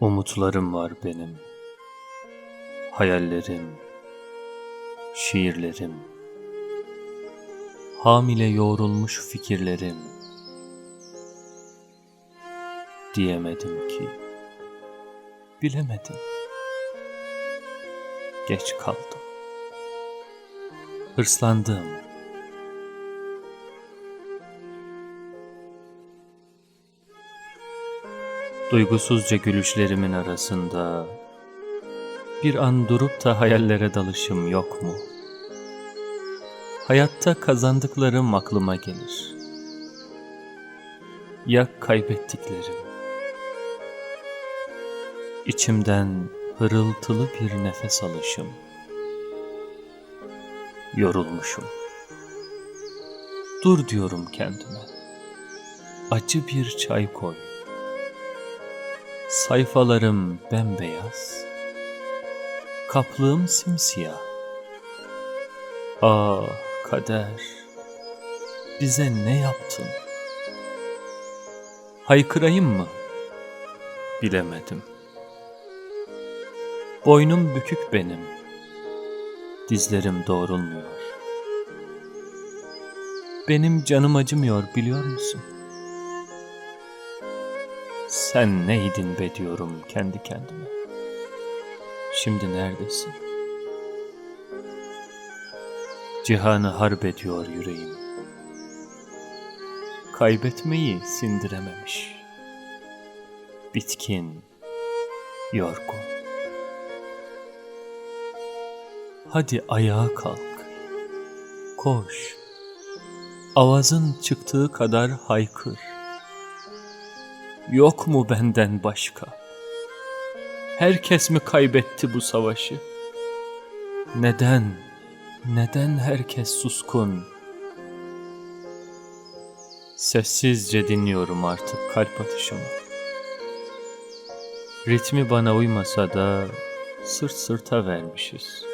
Umutlarım var benim. Hayallerim, şiirlerim. Hamile yoğrulmuş fikirlerim. Diyemedim ki. Bilemedim. Geç kaldım. Hırslandım. Duygusuzca gülüşlerimin arasında bir an durup da hayallere dalışım yok mu? Hayatta kazandıklarım aklıma gelir. Ya kaybettiklerim? İçimden hırıltılı bir nefes alışım. Yorulmuşum. Dur diyorum kendime. Acı bir çay koy. Sayfalarım bembeyaz. Kaplığım simsiyah. Ah kader, bize ne yaptın? Haykırayım mı? Bilemedim. Boynum bükük benim. Dizlerim doğrulmuyor. Benim canım acımıyor biliyor musun? Sen neydin be diyorum kendi kendime. Şimdi neredesin? Cihanı harp ediyor yüreğim. Kaybetmeyi sindirememiş. Bitkin, yorgun. Hadi ayağa kalk. Koş. Avazın çıktığı kadar haykır. Yok mu benden başka? Herkes mi kaybetti bu savaşı? Neden? Neden herkes suskun? Sessizce dinliyorum artık kalp atışımı. Ritmi bana uymasa da sırt sırta vermişiz.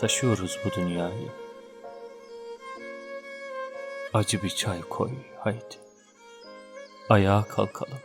Taşıyoruz bu dünyayı. Acı bir çay koy haydi. Ayağa kalkalım.